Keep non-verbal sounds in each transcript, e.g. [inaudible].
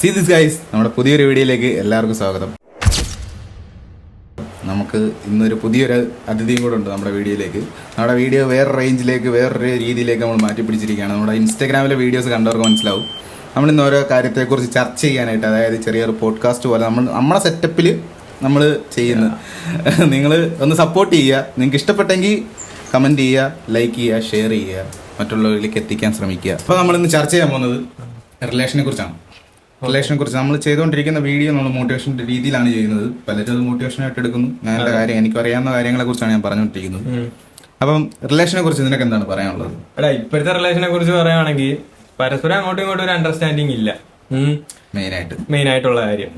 See this guys നമ്മുടെ പുതിയൊരു വീഡിയോയിലേക്ക് എല്ലാവർക്കും സ്വാഗതം. നമുക്ക് ഇന്നൊരു പുതിയൊരു അതിഥിയും കൂടെ ഉണ്ട് നമ്മുടെ വീഡിയോയിലേക്ക്. നമ്മുടെ വീഡിയോ വേറെ റേഞ്ചിലേക്ക് വേറൊരു രീതിയിലേക്ക് നമ്മൾ മാറ്റി പിടിച്ചിരിക്കുകയാണ് നമ്മുടെ ഇൻസ്റ്റാഗ്രാമിലെ വീഡിയോസ് കണ്ടവർക്ക് മനസ്സിലാവും. നമ്മൾ ഇന്ന് ഓരോ കാര്യത്തെക്കുറിച്ച് ചർച്ച ചെയ്യാനായിട്ട് അതായത് ചെറിയൊരു പോഡ്കാസ്റ്റ് പോലെ നമ്മൾ നമ്മുടെ സെറ്റപ്പിൽ നമ്മൾ ചെയ്യുന്നത്. നിങ്ങൾ ഒന്ന് സപ്പോർട്ട് ചെയ്യുക. നിങ്ങൾക്ക് ഇഷ്ടപ്പെട്ടെങ്കിൽ കമന്റ് ചെയ്യുക ലൈക്ക് ചെയ്യുക ഷെയർ ചെയ്യുക മറ്റുള്ളവരിലേക്ക് എത്തിക്കാൻ ശ്രമിക്കുക. അപ്പോൾ നമ്മളിന്ന് ചർച്ച ചെയ്യാൻ പോകുന്നത് റിലേഷനെ കുറിച്ചാണ്. റിലേഷനെ കുറിച്ച് നമ്മൾ ചെയ്തുകൊണ്ടിരിക്കുന്ന വീഡിയോ നമ്മൾ മോട്ടിവേഷൻ രീതിയിലാണ് ചെയ്യുന്നത്. പലരും അത് മോട്ടിവേഷൻ ആയിട്ട് എടുക്കുന്നു. ഞാൻ എന്റെ കാര്യം എനിക്ക് അറിയാവുന്ന കാര്യങ്ങളെ കുറിച്ചാണ് ഞാൻ പറഞ്ഞുകൊണ്ടിരിക്കുന്നത്. അപ്പം റിലേഷനെ കുറിച്ച് നിനക്ക് എന്താണ് പറയാനുള്ളത്? എടാ ഇപ്പോഴത്തെ റിലേഷനെ കുറിച്ച് പറയുകയാണെങ്കിൽ പരസ്പരം അങ്ങോട്ടും ഇങ്ങോട്ടും ഒരു അണ്ടർസ്റ്റാൻഡിങ് ഇല്ല. മെയിനായിട്ട് മെയിൻ ആയിട്ടുള്ള കാര്യം.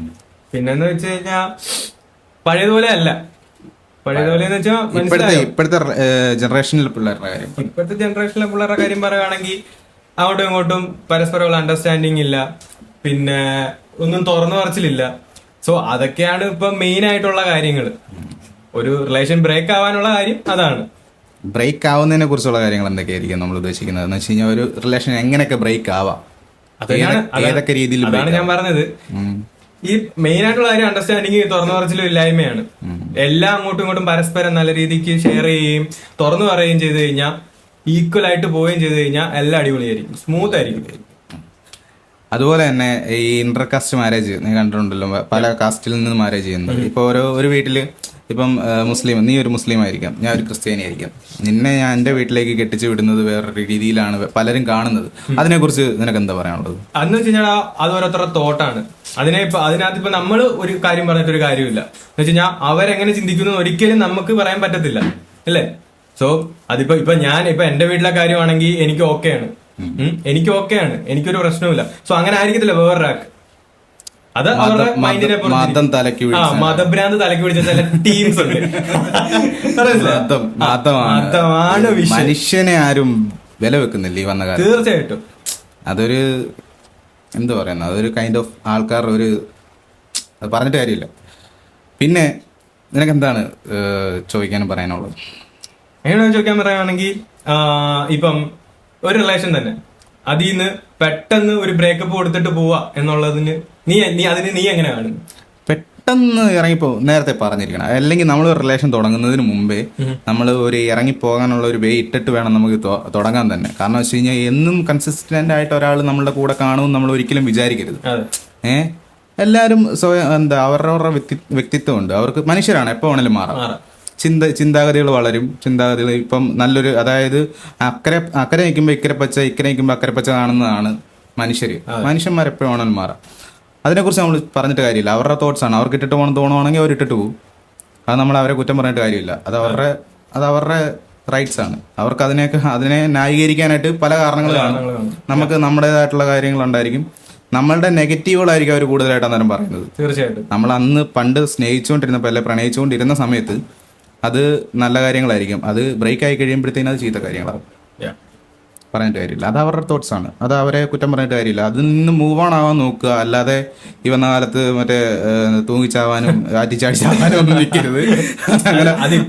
പിന്നെന്ന് വെച്ച് കഴിഞ്ഞാൽ പഴയതുപോലെ അല്ല. പഴയതുപോലെ എന്ന് വെച്ചാൽ ഇപ്പോഴത്തെ ഇപ്പോഴത്തെ ജനറേഷനിലെ പിള്ളേരുടെ കാര്യം. ഇപ്പോഴത്തെ ജനറേഷനിലെ പിള്ളേരുടെ കാര്യം പറയുകയാണെങ്കിൽ അങ്ങോട്ടും ഇങ്ങോട്ടും പരസ്പരമുള്ള അണ്ടർസ്റ്റാൻഡിങ് ഇല്ല. പിന്നെ ഒന്നും തുറന്നു പറച്ചിലില്ല. സോ അതൊക്കെയാണ് ഇപ്പൊ മെയിൻ ആയിട്ടുള്ള കാര്യങ്ങൾ. ഒരു റിലേഷൻ ബ്രേക്ക് ആവാനുള്ള കാര്യം അതാണ്. ബ്രേക്ക് ആവുന്നതിനെ കുറിച്ചുള്ള കാര്യങ്ങൾ എന്തൊക്കെയായിരിക്കും നമ്മൾ ഉദ്ദേശിക്കുന്നത്? എന്ന് വെച്ച് കഴിഞ്ഞാൽ ഒരു റിലേഷൻ എങ്ങനെയൊക്കെ ബ്രേക്ക് ആവാം? ഏതൊക്കെ രീതിയിൽ അതാണ് ഞാൻ പറഞ്ഞത്. ഈ മെയിൻ ആയിട്ടുള്ള കാര്യം അണ്ടർസ്റ്റാൻഡിങ് തുറന്നു പറച്ചിലും ഇല്ലായ്മയാണ്. എല്ലാം അങ്ങോട്ടും ഇങ്ങോട്ടും പരസ്പരം നല്ല രീതിക്ക് ഷെയർ ചെയ്യുകയും തുറന്നു പറയുകയും ചെയ്ത് കഴിഞ്ഞാൽ ഈക്വൽ ആയിട്ട് പോവുകയും ചെയ്ത് കഴിഞ്ഞാൽ എല്ലാം അടിപൊളിയായിരിക്കും. സ്മൂത്ത് ആയിരിക്കും. അതുപോലെ തന്നെ ഈ ഇന്റർ കാസ്റ്റ് മാരേജ് നീ കണ്ടിട്ടുണ്ടല്ലോ പല കാസ്റ്റിൽ നിന്ന് മാരേജ് ചെയ്യുന്നത്. ഇപ്പൊ ഓരോ ഒരു വീട്ടിൽ ഇപ്പം മുസ്ലിം നീ ഒരു മുസ്ലിം ആയിരിക്കാം ഞാൻ ഒരു ക്രിസ്ത്യാനി ആയിരിക്കാം. നിന്നെ ഞാൻ എന്റെ വീട്ടിലേക്ക് കെട്ടിച്ചു വിടുന്നത് വേറൊരു രീതിയിലാണ് പലരും കാണുന്നത്. അതിനെക്കുറിച്ച് നിനക്ക് എന്താ പറയാനുള്ളത്? അന്ന് വെച്ച് കഴിഞ്ഞാൽ അത് ഓരോരുത്തരുടെ തോട്ടാണ്. അതിനെ ഇപ്പൊ അതിനകത്ത് ഇപ്പൊ നമ്മൾ ഒരു കാര്യം പറഞ്ഞിട്ടൊരു കാര്യമില്ല. എന്ന് വെച്ച് കഴിഞ്ഞാൽ അവരെങ്ങനെ ചിന്തിക്കുന്നു ഒരിക്കലും നമുക്ക് പറയാൻ പറ്റത്തില്ല. അല്ലേ? സോ അതിപ്പോ ഇപ്പൊ ഞാൻ ഇപ്പൊ എന്റെ വീട്ടിലെ കാര്യമാണെങ്കിൽ എനിക്ക് ഓക്കെയാണ് എനിക്ക് ഓക്കെയാണ്. എനിക്കൊരു പ്രശ്നവുമില്ല. സോ അങ്ങനെ ആയിരിക്കത്തില്ല വേറൊരാൾക്ക്. അത് അവരുടെ മൈൻഡിനെ മതം തലയ്ക്ക് ആ മതഭ്രാന്ത് തലക്ക് പിടിച്ച ചില ടീംസ് ഉണ്ട്. മതമാണ്. മതമാണ് മനുഷ്യനെ ആരും വില വെക്കുന്നില്ല ഈ വന്ന കാലം തീർച്ചയായിട്ടും. അതൊരു എന്താ പറയുന്നത് അതൊരു കൈൻഡ് ഓഫ് ആൾക്കാർ ഒരു അത് പറഞ്ഞിട്ട് കാര്യമില്ല. പിന്നെ നിനക്ക് എന്താണ് ചോദിക്കാനും പറയാനുള്ളത്? എങ്ങനെയാണ് ചോദിക്കാൻ പറയുകയാണെങ്കിൽ ഇപ്പം ഒരു റിലേഷൻ തന്നെ. അതിൽ നിന്ന് പെട്ടെന്ന് ഒരു ബ്രേക്കപ്പ് കൊടുത്തിട്ട് പോവാ എന്നുള്ളതിന് നീ നീ അതിന് നീ എങ്ങനെ കാണും പെട്ടെന്ന് ഇറങ്ങിപ്പോ നേരത്തെ പറഞ്ഞിരിക്കണം. അല്ലെങ്കിൽ നമ്മൾ ഒരു റിലേഷൻ തുടങ്ങുന്നതിന് മുമ്പേ നമ്മൾ ഒരു ഇറങ്ങിപ്പോകാനുള്ള ഒരു വേ ഇട്ടിട്ട് വേണം നമുക്ക് തുടങ്ങാൻ തന്നെ. കാരണം വെച്ച് കഴിഞ്ഞാൽ എന്നും കൺസിസ്റ്റന്റ് ആയിട്ട് ഒരാൾ നമ്മുടെ കൂടെ കാണുമെന്ന് നമ്മൾ ഒരിക്കലും വിചാരിക്കരുത്. അതെ. ഏ? എല്ലാവരും സ്വയം എന്താ അവരവരുടെ വ്യക്തി വ്യക്തിത്വമുണ്ട്. അവർക്ക് മനുഷ്യരാണ് എപ്പോ വേണേലും മാറാം. ചിന്ത ചിന്താഗതികൾ വളരും. ചിന്താഗതികൾ ഇപ്പം നല്ലൊരു അതായത് അക്കരെ അക്കരെ നിൽക്കുമ്പോൾ ഇക്കരെ പച്ച ഇക്കരെ നിൽക്കുമ്പോൾ അക്കരെ പച്ച കാണുന്നതാണ് മനുഷ്യർ വേണമെങ്കിലും മാറാം. അതിനെക്കുറിച്ച് നമ്മൾ പറഞ്ഞിട്ട് കാര്യമില്ല. അവരുടെ തോട്ട്സ് ആണ്. അവർക്ക് ഇട്ടിട്ട് പോകണം തോന്നുവാണെങ്കിൽ അവർ ഇട്ടിട്ട് പോകും അത് നമ്മൾ അവരെ കുറ്റം പറഞ്ഞിട്ട് കാര്യമില്ല. അത് അവരുടെ അത് അവരുടെ റൈറ്റ്സ് ആണ്. അവർക്ക് അതിനെയൊക്കെ അതിനെ ന്യായീകരിക്കാനായിട്ട് പല കാരണങ്ങൾ കാണും നമുക്ക് നമ്മുടേതായിട്ടുള്ള കാര്യങ്ങളുണ്ടായിരിക്കും നമ്മളുടെ നെഗറ്റീവുകളായിരിക്കും അവർ കൂടുതലായിട്ട് അന്നേരം പറയുന്നത്. തീർച്ചയായിട്ടും. നമ്മൾ അന്ന് പണ്ട് സ്നേഹിച്ചുകൊണ്ടിരുന്നപ്പോൾ അല്ലെ പ്രണയിച്ചുകൊണ്ടിരുന്ന സമയത്ത് അത് നല്ല കാര്യങ്ങളായിരിക്കും. അത് ബ്രേക്ക് ആയി കഴിയുമ്പോഴത്തേനും അത് ചീത്ത കാര്യങ്ങളാവും. പറഞ്ഞിട്ട് കാര്യമില്ല. അത് അവരുടെ തോട്ട്സ് ആണ്. അത് അവരെ കുറ്റം പറഞ്ഞിട്ട് കാര്യമില്ല. അതിൽ നിന്ന് മൂവ് ഓൺ ആവാൻ നോക്കുക. അല്ലാതെ ഈ വന്ന കാലത്ത് മറ്റേ തൂങ്ങിച്ചാവാനും [laughs] ആറ്റിച്ചാടിച്ചാവാനും ഒന്നും നിൽക്കരുത്. അങ്ങനെ അങ്ങനെ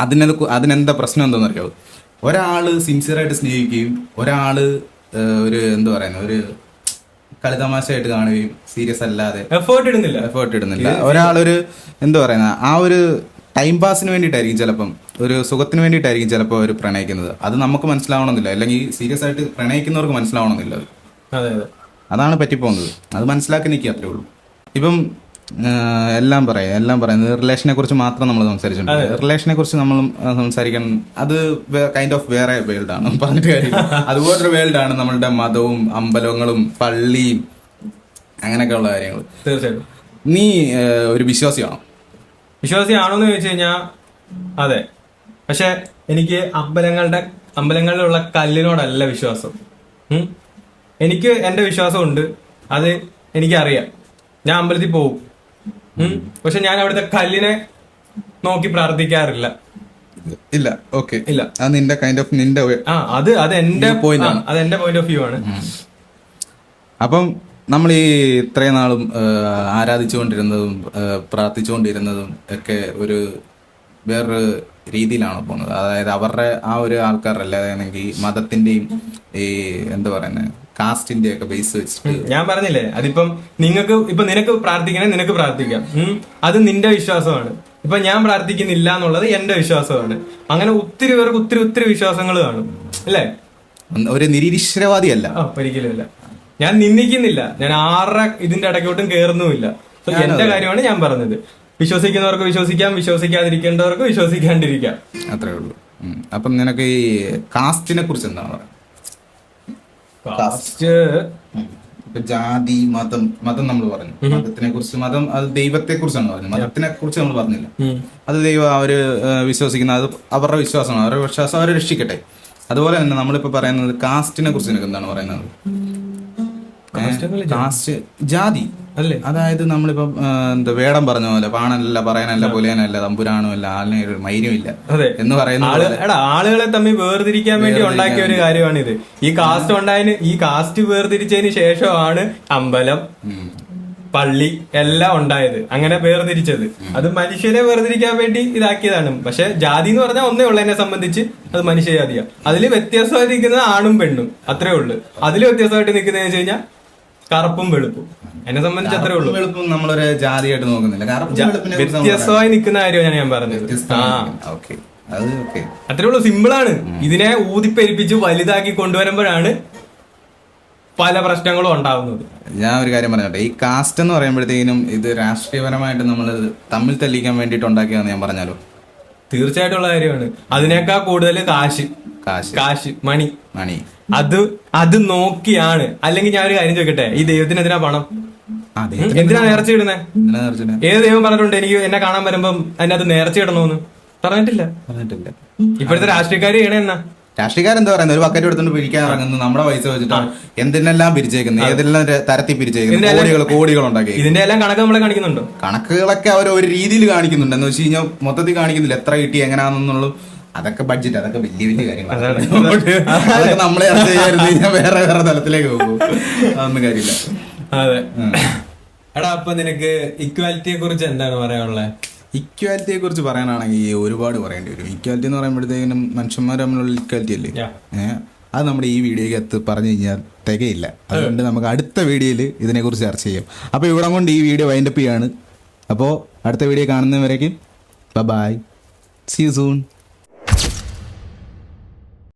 അതിനത് അതിനെന്താ പ്രശ്നം എന്താണെന്ന് അറിയാവൂ ഒരാൾ സിൻസിയർ ആയിട്ട് സ്നേഹിക്കുകയും ഒരാൾ ഒരു എന്താ പറയുന്നത് ഒരു കളിതമാശയായിട്ട് കാണുകയും സീരിയസ് അല്ലാതെ എഫേർട്ട് ഇടുന്നില്ല. എഫേർട്ട് ഇടുന്നില്ല. ഒരാളൊരു എന്താ പറയുന്ന ആ ഒരു ടൈം പാസിന് വേണ്ടിയിട്ടായിരിക്കും ചിലപ്പം ഒരു സുഖത്തിന് വേണ്ടിയിട്ടായിരിക്കും ചിലപ്പോൾ അവർ പ്രണയിക്കുന്നത്. അത് നമുക്ക് മനസ്സിലാവണമെന്നില്ല. അല്ലെങ്കിൽ സീരിയസ് ആയിട്ട് പ്രണയിക്കുന്നവർക്ക് മനസ്സിലാവണമെന്നില്ല അത്. അതെ അതെ. അതാണ് പറ്റിപ്പോകുന്നത്. അത് മനസ്സിലാക്കി നിൽക്കുക അത്രേ ഉള്ളൂ. ഇപ്പം എല്ലാം പറയാം എല്ലാം പറയാം. റിലേഷനെ കുറിച്ച് മാത്രം നമ്മൾ സംസാരിച്ചിട്ടുണ്ട്. റിലേഷനെ കുറിച്ച് നമ്മൾ സംസാരിക്കാൻ അത് കൈൻഡ് ഓഫ് വേറെ വേൾഡ് ആണ്. [laughs] പറഞ്ഞിട്ട് കാര്യം അതുപോലൊരു വേൾഡ് ആണ് നമ്മളുടെ മതവും അമ്പലങ്ങളും പള്ളിയും അങ്ങനെയൊക്കെ ഉള്ള കാര്യങ്ങൾ. തീർച്ചയായിട്ടും. നീ ഒരു വിശ്വാസിയാണോ? വിശ്വാസിയാണോന്ന് ചോദിച്ചു കഴിഞ്ഞാ അതെ. പക്ഷെ എനിക്ക് അമ്പലങ്ങളുടെ അമ്പലങ്ങളിലുള്ള കല്ലിനോടല്ല വിശ്വാസം. എനിക്ക് എന്റെ വിശ്വാസമുണ്ട്. അത് എനിക്കറിയാം. ഞാൻ അമ്പലത്തിൽ പോകും. പക്ഷെ ഞാൻ അവിടുത്തെ കല്ലിനെ നോക്കി പ്രാർത്ഥിക്കാറില്ല. ഇല്ല ഓക്കെ. ഇല്ല. അത് നിന്റെ കൈൻഡ് ഓഫ് നിന്റെ ആ അത് അത് എന്റെ പോയിന്റ് ആണ്. അത് എന്റെ പോയിന്റ് ഓഫ് വ്യൂ ആണ്. അപ്പം നമ്മൾ ഈ ഇത്രയും നാളും ആരാധിച്ചുകൊണ്ടിരുന്നതും പ്രാർത്ഥിച്ചുകൊണ്ടിരുന്നതും ഒക്കെ ഒരു വേറൊരു രീതിയിലാണ് പോകുന്നത്. അതായത് അവരുടെ ആ ഒരു ആൾക്കാരല്ല അതാണെങ്കിൽ മതത്തിന്റെയും ഈ എന്താ പറയുന്നത് കാസ്റ്റിന്റെ ഒക്കെ ബേസ് വെച്ചിട്ട് ഞാൻ പറഞ്ഞില്ലേ അതിപ്പം നിങ്ങൾക്ക് ഇപ്പൊ നിനക്ക് പ്രാർത്ഥിക്കണേ നിനക്ക് പ്രാർത്ഥിക്കാം. അത് നിന്റെ വിശ്വാസമാണ്. ഇപ്പൊ ഞാൻ പ്രാർത്ഥിക്കുന്നില്ല എന്നുള്ളത് എന്റെ വിശ്വാസമാണ്. അങ്ങനെ ഒത്തിരി പേർക്ക് ഒത്തിരി ഒത്തിരി വിശ്വാസങ്ങൾ കാണും അല്ലേ? ഒരു നിരീശ്വരവാദിയല്ല. അല്ല ഒരിക്കലും അല്ല ഞാൻ നിന്ദിക്കുന്നില്ല. ഞാൻ ആറര ഇതിന്റെ ഇടയ്ക്കോട്ടും കേറുന്നുമില്ല. എന്റെ കാര്യമാണ് ഞാൻ പറഞ്ഞത്. വിശ്വസിക്കുന്നവർക്ക് വിശ്വസിക്കാം വിശ്വസിക്കാതിരിക്കേണ്ടവർക്ക് വിശ്വസിക്കാണ്ടിരിക്കാം. അത്രേ ഉള്ളൂ. അപ്പം നിനക്ക് ഈ കാസ്റ്റിനെ കുറിച്ച് എന്താണ് പറയുക കാസ്റ്റ് ഇപ്പൊ ജാതി മതം മതം നമ്മൾ പറഞ്ഞു. മതത്തിനെ കുറിച്ച് മതം അത് ദൈവത്തെ കുറിച്ചാണ് പറഞ്ഞത്. മതത്തിനെ കുറിച്ച് നമ്മൾ പറഞ്ഞില്ല. അത് ദൈവം അവർ വിശ്വസിക്കുന്ന അത് അവരുടെ വിശ്വാസമാണ്. അവരുടെ വിശ്വാസം അവരെ രക്ഷിക്കട്ടെ. അതുപോലെ തന്നെ നമ്മളിപ്പോ പറയുന്നത് കാസ്റ്റിനെ കുറിച്ച് എന്താണ് പറയുന്നത്? കാസ്റ്റ് ജാതി. അല്ലേ? അതായത് നമ്മളിപ്പോ എന്താ വേടം പറഞ്ഞ പോലെ പാണല്ല പറയാനല്ല പുലയനല്ല തമ്പുരാണോ അല്ല ആളിനെ ഒരു അതെ. എന്ന് പറയുന്ന എടാ ആളുകളെ തമ്മിൽ വേർതിരിക്കാൻ വേണ്ടി ഉണ്ടാക്കിയ ഒരു കാര്യമാണിത്. ഈ കാസ്റ്റ് ഉണ്ടായതിന് ഈ കാസ്റ്റ് വേർതിരിച്ചതിന് ശേഷമാണ് അമ്പലം പള്ളി എല്ലാം ഉണ്ടായത്. അങ്ങനെ വേർതിരിച്ചത്. അത് മനുഷ്യരെ വേർതിരിക്കാൻ വേണ്ടി ഇതാക്കിയതാണ്. പക്ഷെ ജാതി എന്ന് പറഞ്ഞാൽ ഒന്നേ ഉള്ളതിനെ സംബന്ധിച്ച്. അത് മനുഷ്യജാതിയാണ് അതിൽ വ്യത്യസ്തമായിട്ട് നിൽക്കുന്നത് ആണും പെണ്ണും. അത്രേ ഉള്ളൂ. അതിൽ വ്യത്യസ്തമായിട്ട് നിൽക്കുന്നതെന്ന് വെച്ച് കഴിഞ്ഞാൽ കറുപ്പും വെളുപ്പും. എന്നെ സംബന്ധിച്ച് അത്രേ ഉള്ളൂ. വെളുപ്പും നമ്മളൊരു ജാതിയായിട്ട് നോക്കുന്നില്ല. വ്യത്യസ്തമായി നിൽക്കുന്ന കാര്യമാണ് ഞാൻ പറഞ്ഞത്. ആ. ഓക്കെ. അത്രേ ഉള്ളൂ സിമ്പിളാണ് ഇതിനെ ഊതിപ്പെരിപ്പിച്ച് വലുതാക്കി കൊണ്ടുവരുമ്പോഴാണ് പല പ്രശ്നങ്ങളും ഉണ്ടാവുന്നത്. ഞാൻ ഒരു കാര്യം പറഞ്ഞോട്ടെ. ഈ കാസ്റ്റ് എന്ന് പറയുമ്പോഴത്തേക്കും ഇത് രാഷ്ട്രീയപരമായിട്ട് നമ്മൾ തമ്മിൽ തെളിയിക്കാൻ വേണ്ടിയിട്ട് ഉണ്ടാക്കിയതെന്ന് ഞാൻ പറഞ്ഞാലോ തീർച്ചയായിട്ടുള്ള കാര്യമാണ്. അതിനേക്കാൾ കൂടുതൽ കാശ്. കാശ്. മണി. മണി. അത് അത് നോക്കിയാണ്. അല്ലെങ്കിൽ ഞാൻ ഒരു കാര്യം ചോദിക്കട്ടെ? ഈ ദൈവത്തിന് എന്തിനാ പണം? അതെ എന്തിനാ നേർച്ച ഇടുന്നേ? ഏത് ദൈവം പറഞ്ഞിട്ടുണ്ട് എനിക്ക് എന്നെ കാണാൻ വരുമ്പം അതിനകത്ത് നേർച്ച ഇടണോന്ന്? പറഞ്ഞിട്ടില്ല. പറഞ്ഞിട്ടില്ല. ഇപ്പോഴത്തെ രാഷ്ട്രീയക്കാർ ചെയ്യണേ എന്നാ? രാഷ്ട്രീയക്കാരൻ എന്താ പറയുന്നത് ഒരു ബക്കറ്റ് എടുത്തുകൊണ്ട് പിരിക്കാൻ ഇറങ്ങുന്നു. നമ്മുടെ പൈസ വെച്ചിട്ടാണ് എന്തിനെല്ലാം പിരിച്ചേക്കുന്നത് ഏതെല്ലാം തരത്തിൽ പിരിച്ചേക്കുന്നത് കോടികൾ കോടികൾ ഉണ്ടാക്കി. ഇതിന്റെ എല്ലാം കണക്ക് നമ്മളെ കാണിക്കുന്നുണ്ടോ? കണക്കുകളൊക്കെ അവർ ഒരു രീതിയിൽ കാണിക്കുന്നുണ്ട്. എന്ന് വെച്ച് കഴിഞ്ഞാൽ മൊത്തത്തിൽ കാണിക്കുന്നില്ല. എത്ര കിട്ടി എങ്ങനെയാണെന്നുള്ളൂ അതൊക്കെ ബഡ്ജറ്റ് അതൊക്കെ വലിയ വലിയ കാര്യങ്ങളാണ് അതൊക്കെ നമ്മളെ ചർച്ച കഴിഞ്ഞാൽ വേറെ വേറെ തലത്തിലേക്ക് പോകും. അതൊന്നും കാര്യമില്ല. അതെ. എടാ അപ്പൊ നിനക്ക് ഇക്വാലിറ്റിയെ കുറിച്ച് എന്താണ് പറയാനുള്ളത് ഇക്വാലിറ്റിയെ കുറിച്ച് പറയാനാണെങ്കിൽ ഒരുപാട് പറയേണ്ടി വരും. ഇക്വാലിറ്റി എന്ന് പറയുമ്പോഴത്തേക്കും മനുഷ്യന്മാർ തമ്മിലുള്ള ഇക്വാലിറ്റി അല്ലേ? ഏഹ് അത് നമ്മുടെ ഈ വീഡിയോയ്ക്ക് വീഡിയോയ്ക്കകത്ത് പറഞ്ഞു കഴിഞ്ഞാൽ തികയില്ല. അതുകൊണ്ട് നമുക്ക് അടുത്ത വീഡിയോയിൽ ഇതിനെക്കുറിച്ച് ചർച്ച ചെയ്യാം. അപ്പോൾ ഇവിടെ കൊണ്ട് ഈ വീഡിയോ വൈൻഡപ്പ് ചെയ്യാണ്. അപ്പോൾ അടുത്ത വീഡിയോ കാണുന്നവരേക്കും ബൈ സി സൂൺ